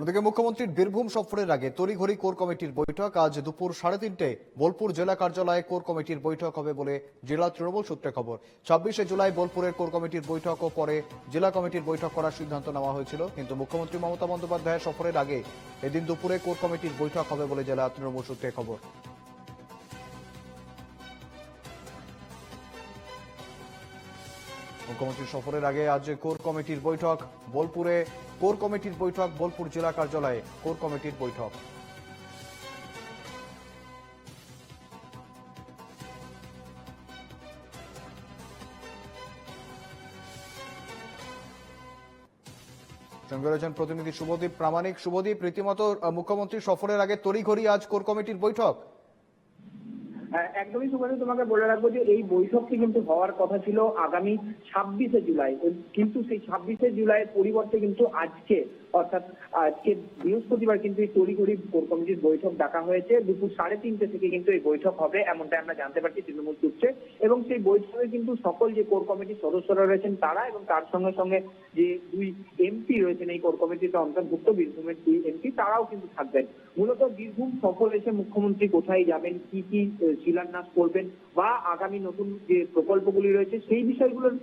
অন্যদিকে মুখ্যমন্ত্রীর বীরভূম সফরের আগে তড়িঘড়ি কোর কমিটির বৈঠক আজ দুপুর সাড়ে তিনটে। বোলপুর জেলা কার্যালয়ে কোর কমিটির বৈঠক হবে বলে জেলা তৃণমূল সূত্রে খবর। ছাব্বিশে জুলাই বোলপুরের কোর কমিটির বৈঠক ও পরে জেলা কমিটির বৈঠক করার সিদ্ধান্ত নেওয়া হয়েছিল। কিন্তু মুখ্যমন্ত্রী মমতা বন্দ্যোপাধ্যায়ের সফরের আগে এদিন দুপুরে কোর কমিটির বৈঠক হবে বলে জেলা তৃণমূল সূত্রে খবর। মুখ্যমন্ত্রী সফরের আগে আজ কোর কমিটির বৈঠক, বোলপুরে কোর কমিটির বৈঠক, বোলপুর জেলা কার্যালয়ে কোর কমিটির বৈঠক। সঙ্গে রয়েছেন প্রতিনিধি শুভদীপ প্রামাণিক। শুভদীপ, রীতিমতো মুখ্যমন্ত্রী সফরের আগে তড়িঘড়ি আজ কোর কমিটির বৈঠক। একদমই সুকান্ত তোমাকে বলে রাখব যে এই বৈঠকটি কিন্তু হওয়ার কথা ছিল আগামী ছাব্বিশে জুলাই। কিন্তু সেই ছাব্বিশে জুলাইয়ের পরিবর্তে কিন্তু আজকে, অর্থাৎ আজকে বৃহস্পতিবার কিন্তু এই তড়িঘড়ি কোর কমিটির বৈঠক ডাকা হয়েছে। দুপুর সাড়ে তিনটে থেকে কিন্তু এই বৈঠক হবে এমনটা আমরা জানতে পারছি তৃণমূল সূত্রে। এবং সেই বৈঠকে কিন্তু সকল যে কোর কমিটির সদস্যরা রয়েছেন তারা এবং তার সঙ্গে সঙ্গে যে দুই এমপি রয়েছেন এই কোর কমিটিতে অন্তর্ভুক্ত বীরভূমের দুই এমপি তারাও কিন্তু থাকবেন। মূলত বীরভূম সফল এসে মুখ্যমন্ত্রী কোথায় যাবেন, কি কি শিলান্যাস করবেন বা আগামী নতুন যে প্রকল্পগুলি রয়েছে সেই বিষয়গুলোর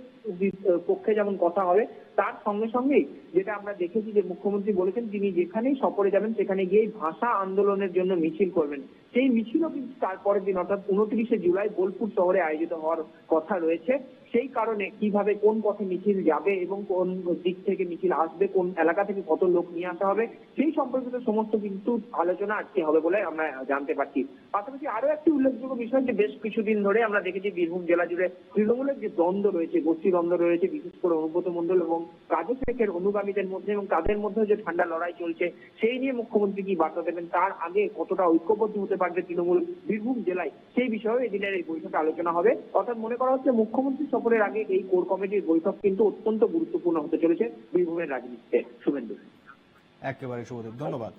পক্ষে যেমন কথা হবে, তার সঙ্গে সঙ্গেই যেটা আমরা দেখেছি যে মুখ্যমন্ত্রী বলেছেন তিনি যেখানেই সফরে যাবেন সেখানে গিয়ে ভাষা আন্দোলনের জন্য মিছিল করবেন। সেই মিছিলও কিন্তু তারপরের দিন, অর্থাৎ উনত্রিশে জুলাই বোলপুর শহরে আয়োজিত হওয়ার কথা রয়েছে। সেই কারণে কীভাবে কোন পথে মিছিল যাবে এবং কোন দিক থেকে মিছিল আসবে কোন এলাকা থেকে কত লোক নিয়ে আসা হবে, সেই সম্পর্কিত সমস্ত কিন্তু আলোচনা আজকে হবে বলে আমরা জানতে পারছি। পাশাপাশি আরও একটি উল্লেখযোগ্য বিষয় যে বেশ কিছুদিন ধরে আমরা দেখেছি বীরভূম জেলা জুড়ে তৃণমূলের যে দ্বন্দ্ব রয়েছে, গোষ্ঠী দ্বন্দ্ব রয়েছে, বিশেষ করে অনুব্রত মন্ডল এবং কাজু শেখের অনুগামীদের মধ্যে এবং তাদের মধ্যে যে ঠান্ডা লড়াই চলছে, সেই নিয়ে মুখ্যমন্ত্রী কি বার্তা দেবেন? তার আগে কতটা ঐক্যবদ্ধ হতে পারবে তৃণমূল বীরভূম জেলায়, সেই বিষয়ে এদিনের এই বৈঠকে আলোচনা হবে। অর্থাৎ মনে করা হচ্ছে মুখ্যমন্ত্রী সফরের আগে এই কোর কমিটির বৈঠক কিন্তু অত্যন্ত গুরুত্বপূর্ণ হতে চলেছে বীরভূমের রাজনীতিতে শুভেন্দু। একেবারে শুভদীপ ধন্যবাদ।